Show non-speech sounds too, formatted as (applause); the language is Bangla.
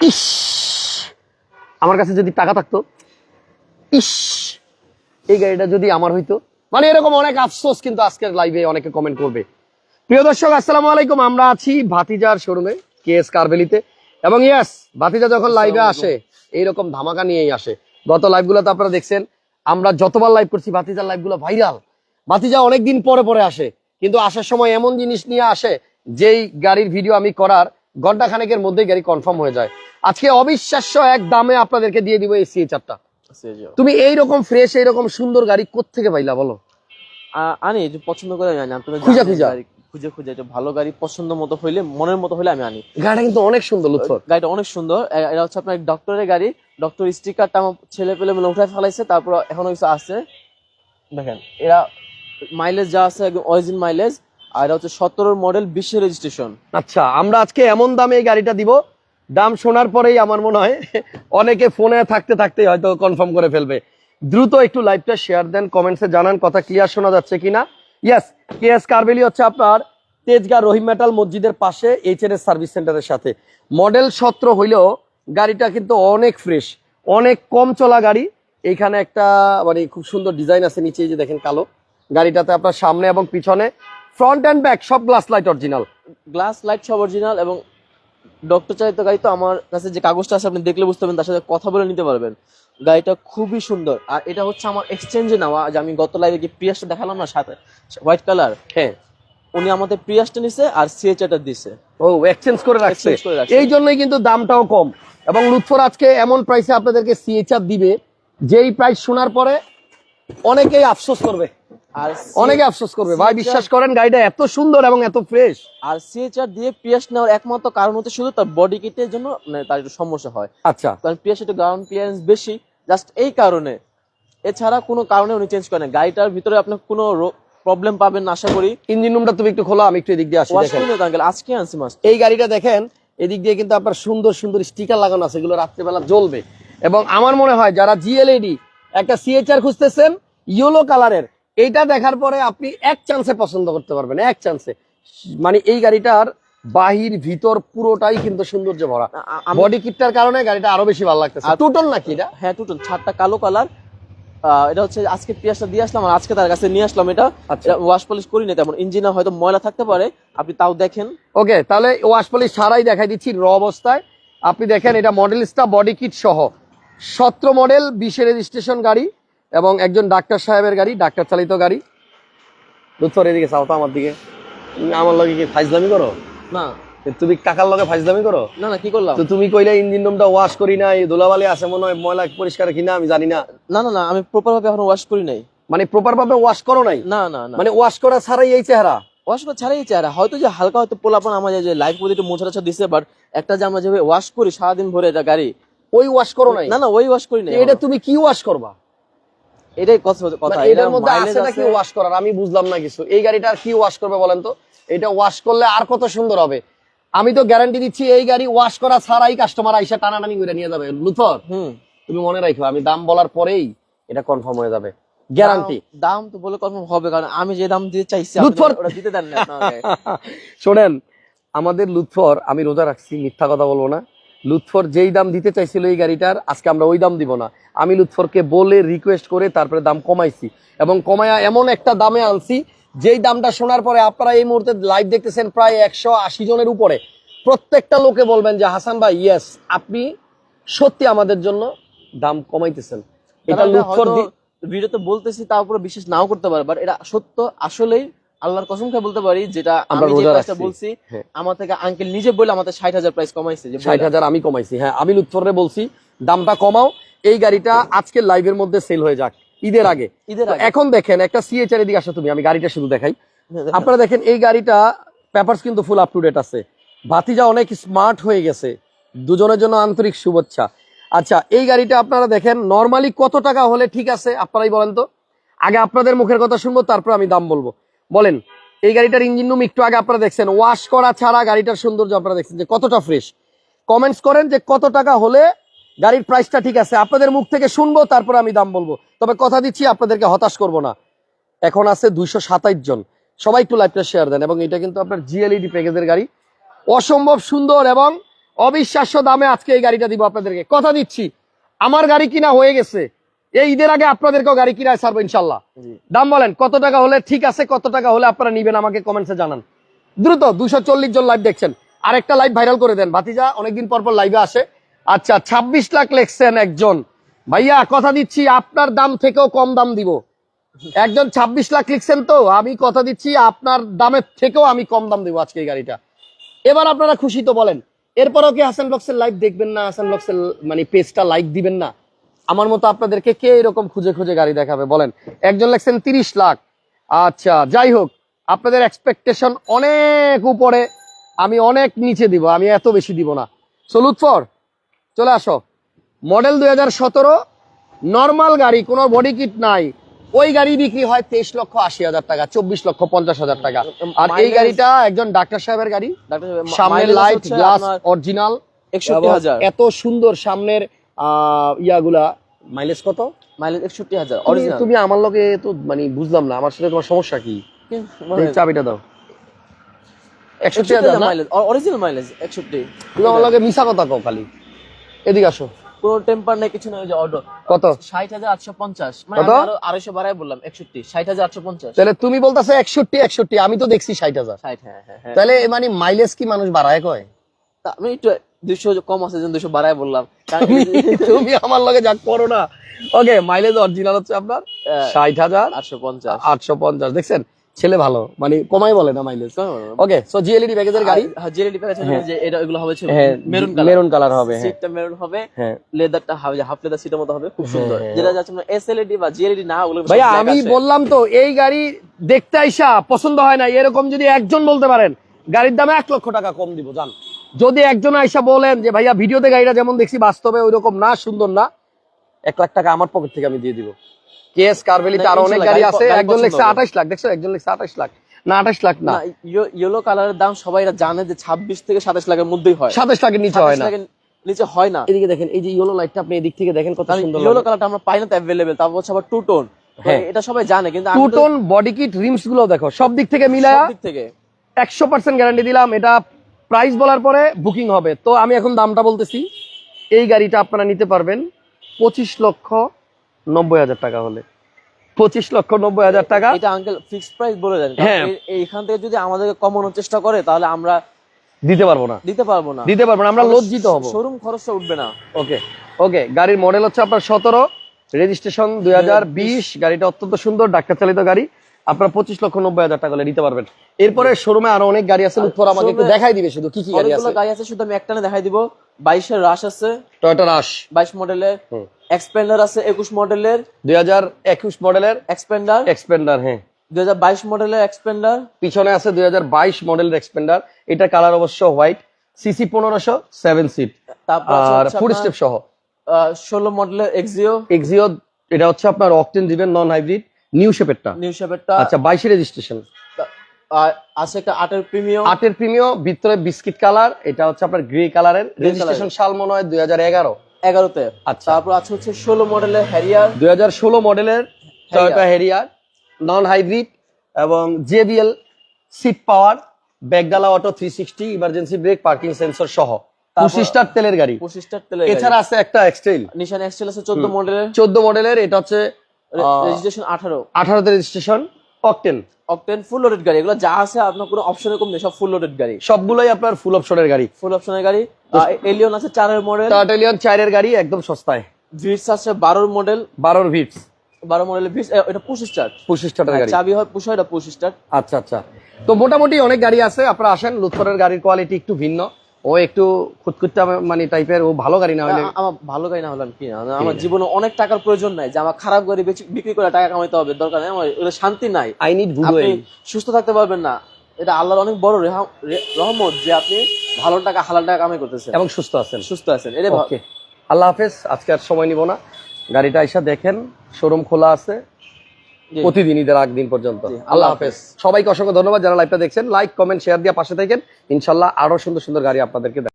ইস। আমার কাছে যদি টাকা থাকতো ইস। এই গাড়িটা যদি আমার হইতো মানে এরকম অনেক আফসোস কিন্তু আজকের লাইভে অনেকে কমেন্ট করবে। প্রিয় দর্শক আসসালামু আলাইকুম। আমরা আছি ভাতিজার শোরুমে কে এস কারবেলিতে এবং ইয়াস ভাতিজা যখন লাইভে আসে এইরকম ধামাকা নিয়েই আসে। গত লাইভগুলোতে আপনারা দেখছেন আমরা যতবার লাইভ করছি ভাতিজার লাইভগুলো ভাইরাল ভাতিজা অনেকদিন পরে পরে আসে কিন্তু আসার সময় এমন জিনিস নিয়ে আসে যেই গাড়ির ভিডিও আমি করার ঘণ্টা খানেকের মধ্যেই গাড়ি কনফার্ম হয়ে যায়। আজকে অবিশ্বাস্য এক দামে আপনাদেরকে দিয়ে দিব এই সিএচারটা তুমি এইরকম ফ্রেশ এইরকম সুন্দর গাড়ি কোত্থেকে পাইলা বলো? আনি পছন্দ করে খুঁজা খুঁজা। খুঁজে খুঁজে এটা ভালো গাড়ি পছন্দ মতো হইলে মনের মতো হইলে আমি আনি। গাড়িটা কিন্তু অনেক সুন্দর লুৎফর গাড়িটা অনেক সুন্দর। এটা হচ্ছে আপনার ডক্টরের গাড়ি। ডক্টর স্টিকারটা আমার ছেলে পেলে মিলে উঠায় ফেলাইছে তারপর এখনও কিছু আছে। দেখেন এরা মাইলেজ যা আছে একদম অরিজিন মাইলেজ আর এটা হচ্ছে সতেরোর মডেল বিশের রেজিস্ট্রেশন আচ্ছা আমরা আজকে এমন দামে এই গাড়িটা দিব দাম শোনার পরেই আমার মনে হয় অনেকে ফোনে থাকতে থাকতে হয়তো কনফার্ম করে ফেলবে। দ্রুত একটু লাইভটা শেয়ার দেন কমেন্টসে জানান, কথা ক্লিয়ার শোনা যাচ্ছে কিনা? ইয়াস কে এস কারবেলি হচ্ছে আপনার তেজগাঁ রহিম মেটাল মসজিদের পাশে এইচ এন এস সার্ভিস সেন্টারের সাথে। মডেল সত্র হইলেও গাড়িটা কিন্তু অনেক ফ্রেশ অনেক কম চলা গাড়ি। এইখানে একটা মানে খুব সুন্দর ডিজাইন আছে নিচে যে দেখেন কালো। গাড়িটাতে আপনার সামনে এবং পিছনে ফ্রন্ট অ্যান্ড ব্যাক সব glass light original glass light সব অরিজিনাল এবং ডক্টর চালিত গাড়ি তো আমার কাছে যে কাগজটা আছে আপনি দেখলে বুঝতে পারবেন তার সাথে কথা বলে নিতে পারবেন। গাড়িটা খুবই সুন্দর। আর এটা হচ্ছে আমার এক্সচেঞ্জে নেওয়া যে আমি গত লাইভে যে প্রিয়াসটা দেখালাম না সাথে হোয়াইট কালার হ্যাঁ উনি আমাদের প্রিয়াসটা নিছে আর সিএচআরটা দিছে। ও এক্সচেঞ্জ করে রাখছে। এই জন্যই কিন্তু দামটাও কম। এবং লুৎফর আজকে এমন প্রাইসে আপনাদেরকে সিএচআর দিবে যেই প্রাইস শোনার পরে অনেকেই আফসোস করবে। অনেকে আফসোস করবে ভাই বিশ্বাস করেন গাড়িটা এত সুন্দর এবং এত ফ্রেশ আর সিএচআর দিয়ে পিএস নেওয়ার একমাত্র কারণ হচ্ছে শুধু তার বডি কিটের জন্য মানে তার একটু সমস্যা হয়। আচ্ছা। কারণ পিএস একটু গ্রাউন্ড ক্লিয়ারেন্স বেশি। জাস্ট এই কারণে। এছাড়া কোনো কারণে উনি চেঞ্জ করেন গাড়িটার ভিতরে আপনি কোনো প্রবলেম পাবেন না আশা করি। ইঞ্জিন রুমটা তুমি একটু খোলো আমি একটু এদিক দিয়ে আসি দেখেন। আজকে আনছি মাস এই গাড়িটা দেখেন এদিক দিয়ে কিন্তু আপনার সুন্দর সুন্দর স্টিকার লাগানো আছে এগুলো রাত্রেবেলা জ্বলবে। এবং আমার মনে হয় যারা জিএলএডি একটা সিএচআর খুঁজতেছেন ইয়েলো কালারের এইটা দেখার পরে আপনি এক চান্সে পছন্দ করতে পারবেন এক চান্সে মানে এই গাড়িটার বাহির ভিতর পুরোটাই কিন্তু সৌন্দর্য ভরা। বডি কিটটার কারণে গাড়িটা আরও বেশি ভালো লাগতেছে। টুটন নাকি এটা? হ্যাঁ টুটন ছাদটা কালো কালার। এটা হচ্ছে আজকে পিয়াসটা দিয়ে আসলাম আর আজকে তার কাছে নিয়ে আসলাম এটা। আচ্ছা। ওয়াশ পলিশ করি না তেমন ইঞ্জিনে হয়তো ময়লা থাকতে পারে। আপনি তাও দেখেন। ওকে তাহলে ওয়াশ পলিশ ছাড়াই দেখাই দিচ্ছি র অবস্থায়। আপনি দেখেন এটা মডেলিস্টা বডি কিট সহ। সতেরো মডেল বিশে রেজিস্ট্রেশন গাড়ি। এবং একজন ডাক্তার সাহেবের গাড়ি ডাক্তার চালিত গাড়ি। দুধর এদিকে চাও তো আমার দিকে। আমার লগে কি ফাইজলামি করো? না। তুমি কাকার লগে ফাইজলামি করো? না না কি করলাম? তো তুমি কইলে ইঞ্জিন রুমটা ওয়াশ করি না এই ধুলাবালি আছে মনে হয় ময়লা পরিষ্কার কিনা আমি জানি না। না না না আমি প্রপার ভাবে এখন ওয়াশ করি নাই। মানে প্রপার ভাবে ওয়াশ করো নাই? না না না। মানে ওয়াশ করা ছাড়াই এই চেহারা? ওয়াশ করা ছাড়াই চেহারা। হয়তো যে হালকা হয়তো পোলাপন আমাদের যে লাইফ মধ্যে একটু মোছা দিছে বাট একটা যে আমরা যেভাবে ওয়াশ করি সারাদিন ভরে এটা গাড়ি। ওই ওয়াশ করো নাই? না না ওই ওয়াশ করি না এটা তুমি কি ওয়াশ করবা? এটাই কথা মানে এটা এটার মধ্যে mileage আছে নাকি আছে। ওয়াশ করার? আমি বুঝলাম না কিছু। এই গাড়িটা কি ওয়াশ করবে বলেন তো? এটা ওয়াশ করলে আর কত সুন্দর হবে? আমি তো গ্যারান্টি দিচ্ছি এই গাড়ি ওয়াশ করা ছাড়াই কাস্টমার আইসা টানাটানি করে নিয়ে যাবে। লুথর হুম। তুমি মনে রাখো আমি দাম বলার পরেই এটা কনফার্ম হয়ে যাবে। গ্যারান্টি দাম- তো বলে কনফার্ম হবে কারণ আমি যে দাম দিতে চাইছি লুৎফর- ওটা দিতে দেন না (laughs) শোনেন আমাদের লুৎফর আমি রোজা রাখছি মিথ্যা কথা বলব না। লুৎফর যেই দাম দিতে চাইছিল এই গাড়িটার আজকে আমরা ওই দাম দিব না। আমি লুৎফরকে বলে রিকোয়েস্ট করে তারপরে দাম কমাইছি এবং কমায়া এমন একটা দামে আনছি যেই দামটা শোনার পরে আপনারা এই মুহূর্তে লাইভ দেখতেছেন প্রায় একশো আশি জনের উপরে। প্রত্যেকটা লোকে বলবেন যে হাসান ভাই ইয়েস আপনি সত্যি আমাদের জন্য দাম কমাইতেছেন। এটা লুৎফর ভিডিওতে বলতেছি তার উপরে বিশ্বাস নাও করতে পারে বাট এটা সত্য আসলেই আল্লাহর কসম খেয়ে বলতে পারি যেটা আমরা রোজা রাখছি। বলছি হ্যাঁ। আমার থেকে আঙ্কেল নিজে বলে আমাদের ষাট হাজার প্রাইস কমাইছে যে ষাট হাজার আমি কমাইছি হ্যাঁ আমি লুৎফরে বলছি দামটা কমাও এই গাড়িটা আজকের লাইভের মধ্যে সেল হয়ে যাক ঈদের আগে। ঈদের এখন দেখেন একটা সিএচআর এদিকে আসো তুমি আমি গাড়িটা শুধু দেখাই। হ্যাঁ, আপনারা দেখেন এই গাড়িটা পেপারস কিন্তু ফুল আপ টু ডেট আছে। ভাতিজা অনেক স্মার্ট হয়ে গেছে। দুজনের জন্য আন্তরিক শুভেচ্ছা। আচ্ছা এই গাড়িটা আপনারা দেখেন নর্মালি কত টাকা হলে ঠিক আছে আপনারাই বলেন তো? আগে আপনাদের মুখের কথা শুনব তারপর আমি দাম বলব। বলেন, এই গাড়িটার ইঞ্জিন রুম একটু আগে আপনারা দেখছেন। ওয়াশ করা ছাড়া গাড়িটার সৌন্দর্য আপনারা দেখছেন যে কতটা ফ্রেশ কমেন্টস করেন যে কত টাকা হলে গাড়ির প্রাইসটা ঠিক আছে। আপনাদের মুখ থেকে শুনব, তারপর আমি দাম বলব। তবে কথা দিচ্ছি, আপনাদেরকে হতাশ করব না। এখন আছে দুইশো সাতাইশ জন। সবাই একটু লাইভটা শেয়ার দেন এবং এটা কিন্তু আপনার জিএলইডি প্যাকেজের গাড়ি। অসম্ভব সুন্দর এবং অবিশ্বাস্য দামে আজকে এই গাড়িটা দিব আপনাদেরকে। কথা দিচ্ছি, আমার গাড়ি কিনা হয়ে গেছে। এই ঈদের আগে আপনাদেরকেও গাড়ি কিনায় ছাড়বো ইনশাল্লাহ দাম বলেন কত টাকা হলে ঠিক আছে কত টাকা হলে আপনারা নিবেন আমাকে কমেন্টসে জানান। দ্রুত দুশো চল্লিশ জন লাইভ দেখছেন। আর একটা লাইভ ভাইরাল করে দেন। ভাতিজা অনেকদিন পর পর লাইভে আসে। আচ্ছা ছাব্বিশ লাখ লেখছেন একজন। ভাইয়া কথা দিচ্ছি আপনার দাম থেকেও কম দাম দিব। একজন ছাব্বিশ লাখ লিখছেন তো আমি কথা দিচ্ছি আপনার দামের থেকেও আমি কম দাম দিব আজকে এই গাড়িটা। এবার আপনারা খুশি তো বলেন। এরপরও কি হাসান ব্লগসের লাইভ দেখবেন না? হাসান ব্লগসের মানে পেজটা লাইক দিবেন না? আমার মতো আপনাদেরকে কে এরকম খুঁজে খুঁজে গাড়ি দেখাবে? বলেন একজন লেখছেন তিরিশ লাখ। আচ্ছা যাই হোক আপনাদের এক্সপেকটেশন অনেক উপরে। আমি অনেক নিচে দিব আমি এত বেশি দিব না। সো ফর চলে আসো। মডেল দুই হাজার সতেরো নর্মাল গাড়ি কোনো বডি কিট নাই। ওই গাড়ি বিক্রি হয় তেইশ লক্ষ আশি হাজার টাকা চব্বিশ লক্ষ পঞ্চাশ হাজার টাকা। আর এই গাড়িটা একজন ডাক্তার সাহেবের গাড়ি। সামনের লাইট গ্লাস অরিজিনাল এত সুন্দর সামনের ইয়াগুলা মাইলেজ কত? মাইলেজ একষট্টি হাজার তুমি- অরিজিনাল তুমি আমার লগে তো মানে বুঝলাম না আমার সাথে তোমার সমস্যা কি? মানে চাবিটা দাও। একষট্টি হাজার মাইলেজ অরিজিনাল মাইলেজ একষট্টি। তুমি আমার লগে মিশা কথা কও খালি। এদিকে আসো। কোনো টেম্পার নেই কিছু নেই ওই যে অর্ডার কত? ষাট হাজার আটশো পঞ্চাশ। মানে আড়াইশো বললাম একষট্টি। ষাট হাজার আটশো পঞ্চাশ। তাহলে তুমি বলতেছো একষট্টি একষট্টি আমি তো দেখছি ষাট হাজার। ষাট হ্যাঁ হ্যাঁ হ্যাঁ। তাহলে মানে মাইলেজ কি মানুষ বাড়ায় কয়? আমি একটু দুশো কম আছে যেন দুশো বললাম। তুমি আমার লগে যা করো না। ওকে মাইলেজ অরিজিনাল হচ্ছে আপনার ষাট হাজার। আটশো পঞ্চাশ। আটশো পঞ্চাশ। দেখছেন ছেলে ভালো মানে কমাই বলে না মাইলেজ ওকে সো জিএলইডি প্যাকেজের গাড়ি? জেলেডি প্যাকেজ যে এটা এগুলো হবে হ্যাঁ মেরুন কালার মেরুন কালার হবে হ্যাঁ। সিটটা মেরুন হবে হ্যাঁ। লেদারটা হবে হাফ লেদার সিটের মতো হবে খুব সুন্দর। হ্যাঁ, যেটা যাচ্ছে এসএলইডি বা জিএলইডি না ওগুলো ভাইয়া আমি বললাম তো এই গাড়ি দেখতে আইসা পছন্দ হয় না এরকম যদি একজন বলতে পারেন গাড়ির দামে এক লক্ষ টাকা কম দিব জান। যদি একজন আইসা বলেন যে ভাইয়া ভিডিওতে গাড়িটা যেমন দেখছি বাস্তবে ওই রকম না সুন্দর না এক লাখ টাকা আমার পকেট থেকে আমি দিয়ে দিব। কেএস কারভেলিতে আরও অনেক গাড়ি আছে একজন লিখছে। আঠাশ লাখ দেখছ একজন লিখছে আঠাশ লাখ। না আঠাশ লাখ না। না ইয়েলো কালারের দাম সবাই জানে যে ছাব্বিশ থেকে সাতাশ লাখের মধ্যেই হয়। সাতাশ লাখের নিচে হয় না। নিচে হয় না। এদিকে দেখেন এই যে ইয়েলো লাইটটা আপনি এদিক থেকে দেখেন কত সুন্দর ইয়েলো কালারটা আমরা পাই না তো অ্যাভেলেবেল তারপর হচ্ছে আবার টু টোন হ্যাঁ। এটা সবাই জানে কিন্তু টু টোন বডি কিট রিমসগুলো দেখো সব দিক থেকে মিলায়া দিক থেকে। একশো পার্সেন্ট গ্যারান্টি দিলাম এটা প্রাইস বলার পরে বুকিং হবে। তো আমি এখন দামটা বলতেছি। এই গাড়িটা আপনারা নিতে পারবেন পঁচিশ লক্ষ নব্বই হাজার টাকা হলে। পঁচিশ লক্ষ নব্বই হাজার টাকা। এটা আঙ্কেল ফিক্সড প্রাইস বলে দেন। হ্যাঁ। এইখান থেকে যদি আমাদেরকে কমানোর চেষ্টা করে তাহলে আমরা দিতে পারব না। দিতে পারব না। দিতে পারব না আমরা লজ্জিত হব। শোরুম খরচটা উঠবে না। ওকে। ওকে গাড়ির মডেল হচ্ছে আপনার সতেরো রেজিস্ট্রেশন দুই হাজার বিশ গাড়িটা অত্যন্ত সুন্দর ডাক্তার চালিত গাড়ি। আপনার পঁচিশ লক্ষ নব্বই হাজার টাকা নিতে পারবেন। এরপরে শোরুমে আরও অনেক গাড়ি আছে উত্তর আমাকে একটু দেখাই দিবে শুধু কি কি গাড়ি আছে? গাড়ি আছে শুধু আমি একটানে দেখাই দিব। বাইশের রাশ আছে টয়োটা রাশ বাইশ মডেলের। এক্সপেন্ডার আছে একুশ মডেলের। দুই হাজার একুশ মডেলের। এক্সপেন্ডার এক্সপেন্ডার হ্যাঁ। দুই হাজার বাইশ মডেলের এক্সপেন্ডার পিছনে আছে দুই হাজার বাইশ মডেলের এক্সপেন্ডার এটা কালার অবশ্য হোয়াইট সিসি পনেরোশো সেভেন সিট আর ফুড স্টেপ সহ। ষোলো মডেলের এক্সিও এক্সিও এটা হচ্ছে আপনার অকটেন দিবেন নন হাইব্রিড নিউ শেপেরটা নিউ শেপেরটা আচ্ছা বাইশে রেজিস্ট্রেশন আছে একটা আটের প্রিমিয়াম আটের প্রিমিয় ভিতরে বিস্কিট কালার এটা হচ্ছে আপনার গ্রে কালারের রেজিস্ট্রেশন সাল মনে হয় দুই হাজার এগারো। এগারোতে। আচ্ছা। তারপর আছে হচ্ছে ষোলো মডেলের হ্যারিয়ার দুই হাজার ষোলো মডেলের টয়োটা হেরিয়ার নন হাইব্রিড এবং JBL seat power ব্যাকডালা auto three sixty emergency brake parking sensor সহ। পঁচিশ তেলের গাড়ি। পঁচিশটার তেলে এছাড়া আছে একটা এক্সটেল নিশান এক্সটেল আছে চোদ্দ মডেলের চোদ্দ মডেলের এটা হচ্ছে রেজিস্ট্রেশন আঠারো। আঠারোতে registration octane octane full loaded গাড়ি। এগুলো যা আছে আপনার কোনো অপশনের কম নেই সব ফুল লোডেড গাড়ি। সবগুলোই আপনার ফুল অপশনের গাড়ি। ফুল অপশনের গাড়ি। এলিয়ন আছে চারের মডেল টার্টেলিয়ন চারের গাড়ি একদম সস্তায়। ভিটস আছে বারোর মডেল বারোর ভিটস বারো মডেলের ভিটস এটা পুশ স্টার্ট পঁচিশ স্টারের গাড়ি। চাবি হয় পুশ হয় এটা পুশ স্টার্ট আচ্ছা আচ্ছা। তো মোটামুটি অনেক গাড়ি আছে আপনারা আসেন লুৎফরের গাড়ির কোয়ালিটি একটু ভিন্ন। ও একটু খুঁতখুত্তা মানে টাইপের ও ভালো গাড়ি না হলে আমার ভালো গাড়ি না হলাম কি না আমার জীবনে অনেক টাকার প্রয়োজন নাই যে আমার খারাপ গাড়ি বিক্রি করে টাকা কামাইতে হবে দরকার নেই। আমার শান্তি নাই। আই নিড গুড আপনি সুস্থ থাকতে পারবেন না। এটা আল্লাহর অনেক বড় রহমত যে আপনি ভালো টাকা হালাল টাকা কামাই করতেছেন। এবং সুস্থ আছেন। সুস্থ আছেন। এটা ওকে আল্লাহ হাফেজ আজকে আর সময় নিব না। গাড়িটা এসে দেখেন। শোরুম খোলা আছে। প্রতিদিন ঈদের আগ দিন পর্যন্ত। আল্লাহ হাফেজ। সবাইকে অসংখ্য ধন্যবাদ যারা লাইভটা দেখছেন। লাইক কমেন্ট শেয়ার দিয়ে পাশে থাকেন। ইনশাল্লাহ আরও সুন্দর সুন্দর গাড়ি আপনাদেরকে।